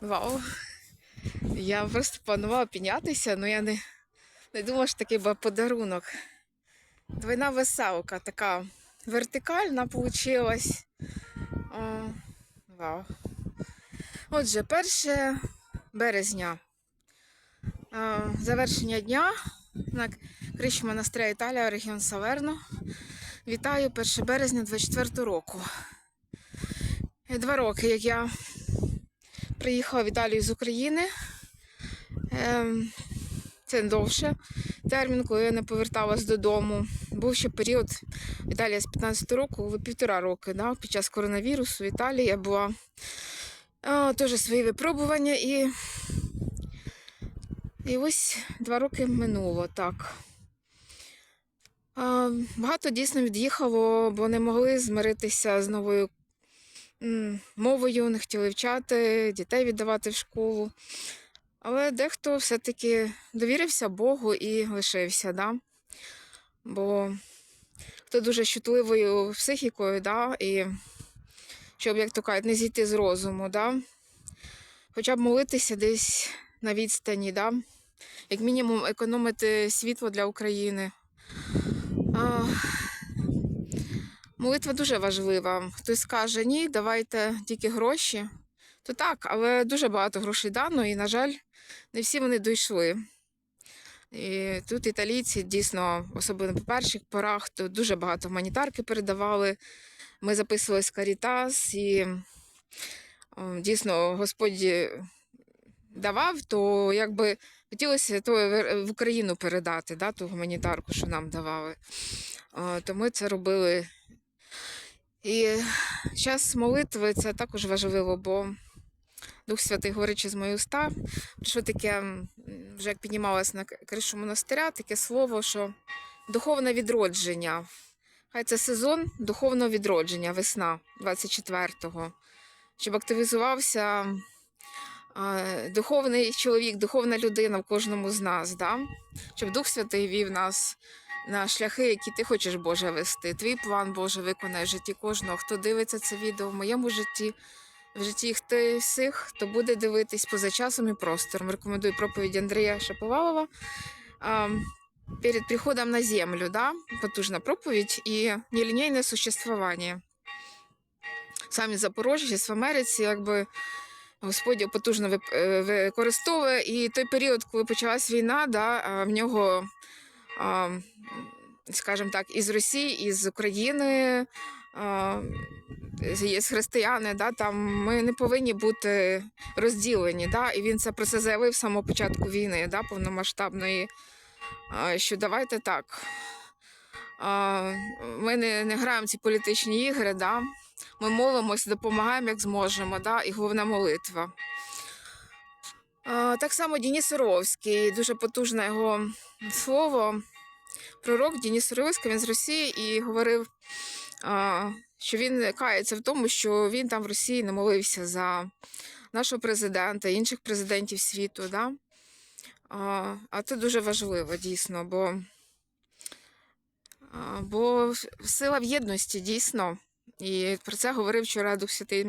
Вау. Я просто планувала піднятися, але я не, не думала, що такий буде подарунок. Двойна веселка така вертикальна. О, вау. Отже, 1 березня. Завершення дня на криші монастиря Італія, регіон Саверно. Вітаю 1 березня 24 року. Два роки, як я приїхала в Італію з України. Ем, Це довше термін, коли я не поверталась додому. Був ще період в з 15 року, півтора роки, да, під час коронавірусу в Італії я була а, теж свої випробування і, і ось два роки минуло так. А, багато дійсно від'їхало, бо не могли змиритися з новою мовою, не хотіли вчати, дітей віддавати в школу. Але дехто все-таки довірився Богу і лишився, да? бо хто дуже чутливою психікою, да? і щоб, як то кажуть, не зійти з розуму, да? хоча б молитися десь на відстані, да? як мінімум економити світло для України. А, молитва дуже важлива. Хтось скаже, ні, давайте тільки гроші. То так, але дуже багато грошей дано, і, на жаль, не всі вони дійшли. І тут італійці дійсно, особливо по перших порах, то дуже багато гуманітарки передавали. Ми записувалися в Карітас, і дійсно Господь давав, то якби хотілося то в Україну передати, да, ту гуманітарку, що нам давали. То ми це робили. І час молитви це також важливо, бо Дух Святий говорить через мої уста. Що таке, вже як піднімалась на кришу монастиря, таке слово, що духовне відродження. Хай це сезон духовного відродження, весна 24-го. Щоб активізувався духовний чоловік, духовна людина в кожному з нас. Да? Щоб Дух Святий вів нас на шляхи, які ти хочеш Боже вести. Твій план Боже виконає в житті кожного. Хто дивиться це відео в моєму житті, в житті хто всіх, хто буде дивитись поза часом і простором. Рекомендую проповідь Андрія Шаповалова. Перед приходом на землю, да? потужна проповідь і нелінійне существування. Самі Запорожжя, в Америці, якби Господь потужно е, використовує. І той період, коли почалась війна, да, в нього, скажімо так, із Росії, із України, є християни, да, там ми не повинні бути розділені. Да, і він це про це заявив з самого початку війни, да, повномасштабної. Що давайте так. Ми не, не граємо ці політичні ігри, да, ми молимося, допомагаємо, як зможемо, да, і головна молитва. Так само Дініс Суровський, дуже потужне його слово. Пророк Дініс Суровський, він з Росії і говорив, що він кається в тому, що він там в Росії не молився за нашого президента, інших президентів світу. Да? А це дуже важливо дійсно, бо, бо сила в єдності дійсно. І про це говорив вчора Дух Святий.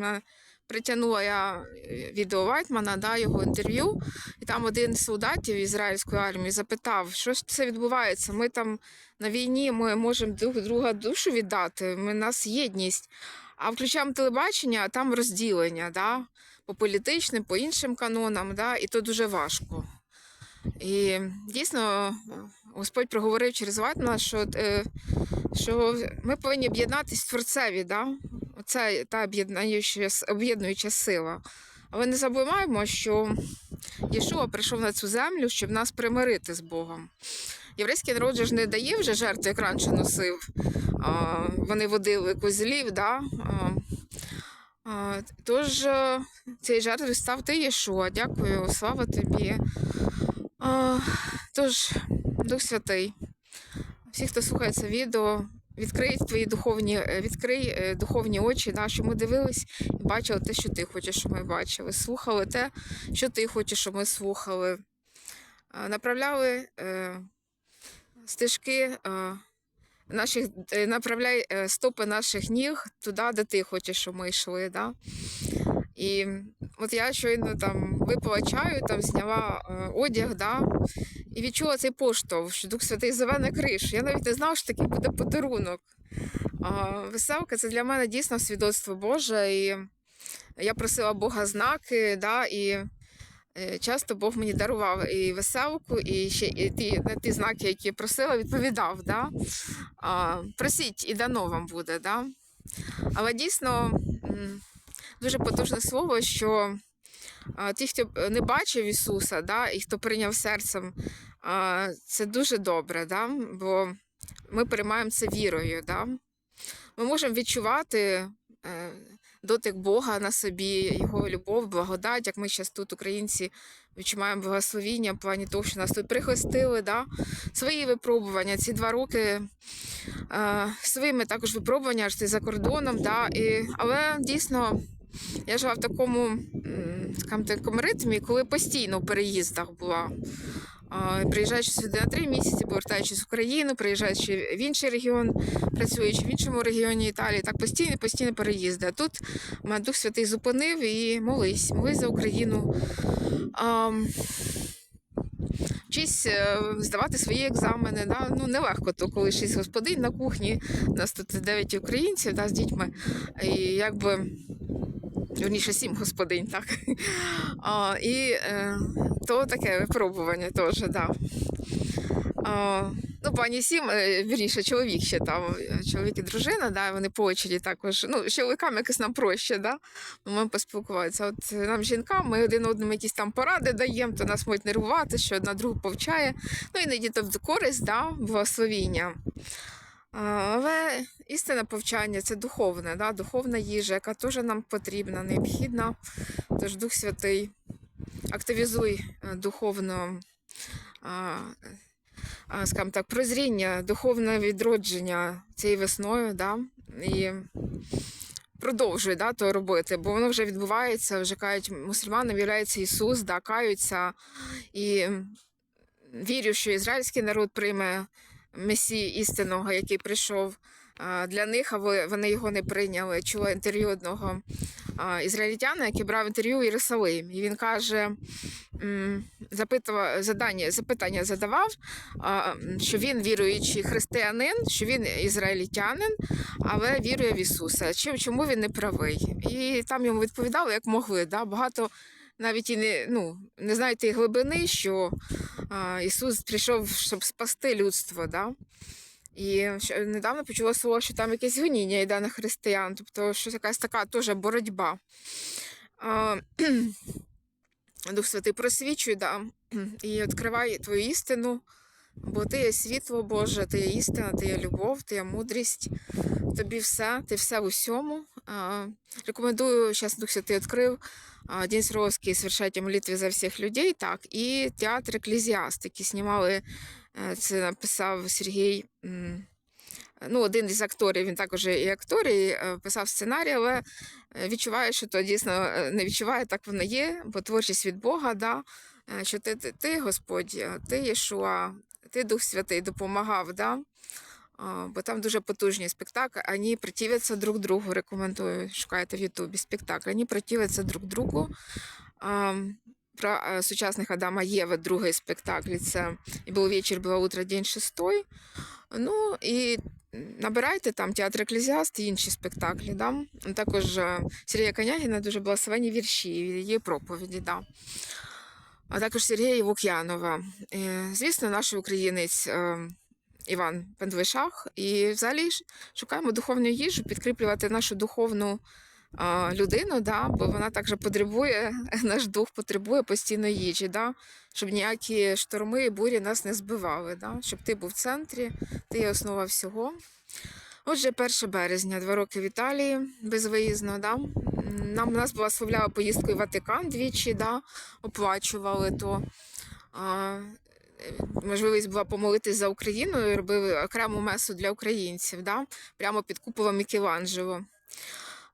Притягнула я е, відео Вайтмана, да, його інтерв'ю, і там один з солдатів ізраїльської армії запитав, що ж це відбувається. Ми там на війні ми можемо друг друга душу віддати, ми, нас єдність. А включаємо телебачення, а там розділення, да, по політичним, по іншим канонам, да, і то дуже важко. І дійсно Господь проговорив через Ватмана, що, е, що ми повинні об'єднатися в Творцеві, да? Оце та об'єднуюча, об'єднуюча сила. Але не забуваємо, що Єшуа прийшов на цю землю, щоб нас примирити з Богом. Єврейський народ же ж не дає вже жертву, як раніше носив. А, вони водили козлів, да? а, а, тож е, цією жертвою став ти Єшуа. Дякую, слава тобі. А, тож, Дух Святий, всі, хто слухає це відео, відкрий твої духовні, е, відкрий е, духовні очі, да, щоб ми дивились і бачили те, що ти хочеш, щоб ми бачили. Слухали те, що ти хочеш, щоб ми слухали. Направляли е, стежки е, наших, е, направляй е, стопи наших ніг туди, де ти хочеш, щоб ми йшли. Да? І от я щойно там випила чаю, там зняла е, одяг, да, і відчула цей поштовх, що Дух Святий зове на кришу. Я навіть не знала, що такий буде подарунок. А, веселка це для мене дійсно свідоцтво Боже. І я просила Бога знаки, да, і е, часто Бог мені дарував і веселку, і ще і ті, на ті знаки, які я просила, відповідав. Да? А, просіть, і дано вам буде. Да? Але дійсно дуже потужне слово, що ті, хто не бачив Ісуса, да, і хто прийняв серцем, це дуже добре, да? бо ми приймаємо це вірою. Да? Ми можемо відчувати е, дотик Бога на собі, Його любов, благодать, як ми зараз тут, українці, відчуваємо благословіння в плані того, що нас тут прихистили, да? свої випробування. Ці два роки е, своїми також випробування, аж ти за кордоном. Да? І, але дійсно. Я жила в такому, такому ритмі, коли постійно в переїздах була. Приїжджаючи сюди на три місяці, повертаючись в Україну, приїжджаючи в інший регіон, працюючи в іншому регіоні Італії, так постійно, постійно переїзди. А тут мене Дух Святий зупинив і молись, молись за Україну. А, Вчись е, здавати свої екзамени. Да? Ну, нелегко, то коли шість господинь на кухні, у нас тут 9 українців да, з дітьми. І якби Вірніше, сім господинь, так. А, і е, то таке випробування теж, да. Ну, пані сім, е, вірніше, чоловік ще там, е, чоловік і дружина, да, вони по очері також. Ну, з чоловікам якось нам проще, да. Ми можемо поспілкуватися. От е, нам, жінкам, ми один одному якісь там поради даємо, то нас можуть нервувати, що одна другу повчає. Ну, іноді то користь, да, благословіння. Але істинне повчання це духовне, да? духовна їжа, яка теж нам потрібна, необхідна. Тож Дух Святий, активізуй е, духовно, скажімо так, прозріння, духовне відродження цією весною, да? і продовжуй да, то робити, бо воно вже відбувається, вже кажуть, мусульманам являється Ісус, да, каються. І вірю, що ізраїльський народ прийме месії істинного, який прийшов для них, а вони його не прийняли. Чула інтерв'ю одного ізраїльтяна, який брав інтерв'ю в Єрусалим. І він каже, запитував, задання, запитання задавав, що він віруючий християнин, що він ізраїльтянин, але вірує в Ісуса. Чому він не правий? І там йому відповідали, як могли. Да? Багато навіть і не, ну, не знають тієї глибини, що а, Ісус прийшов, щоб спасти людство. Да? І недавно почула слово, що там якесь гоніння йде на християн, тобто щось якась така теж боротьба. А, Дух Святий просвічуй, да, і відкривай твою істину, бо ти є світло Боже, ти є істина, ти є любов, ти є мудрість, тобі все, ти все в усьому. А, Рекомендую, зараз Дух Святий відкрив День Сровський совершайте молитви за всіх людей, так, і театр Еклезіаст, які знімали, це написав Сергій. Ну, один із акторів, він також і актор, і е, писав сценарій, але е, відчуває, що то дійсно е, не відчуває, так воно є, бо творчість від Бога, да, е, що ти, ти, ти Господь, ти Єшуа, ти Дух Святий допомагав. Да? Бо там дуже потужні спектаклі, вони противляться друг другу. Рекомендую, шукайте в Ютубі спектакль. Вони противляться друг другу. Про е, сучасних Адама Єви другий спектакль. Це і був вечір, було утро, день шестой. Ну і набирайте там театр Еклезіаст і інші спектаклі. Да? Також е, Сергія Конягіна дуже благословені вірші, її проповіді. Да. А також Сергія Лук'янова. Е, Звісно, наш українець е, Іван Пендвишах. І взагалі шукаємо духовну їжу, підкріплювати нашу духовну людину, да, бо вона також потребує, наш дух потребує постійно їжі, да, щоб ніякі шторми і бурі нас не збивали, да, щоб ти був в центрі, ти є основа всього. Отже, 1 березня, два роки в Італії безвиїзно. Да? Нам нас була благословляла поїздкою в Ватикан двічі, да? оплачували то. А, можливість була помолитись за Україну і робили окрему месу для українців, да? прямо під куполом Мікеланджело.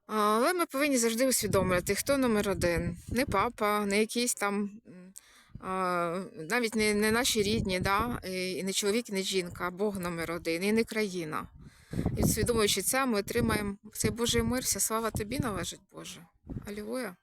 Але ми повинні завжди усвідомлювати, хто номер один. Не папа, не якийсь там, навіть не, не наші рідні, да? і не чоловік, і не жінка, а Бог номер один, і не країна. І усвідомлюючи це, ми отримаємо цей Божий мир, вся слава тобі належить, Боже. Алілуя.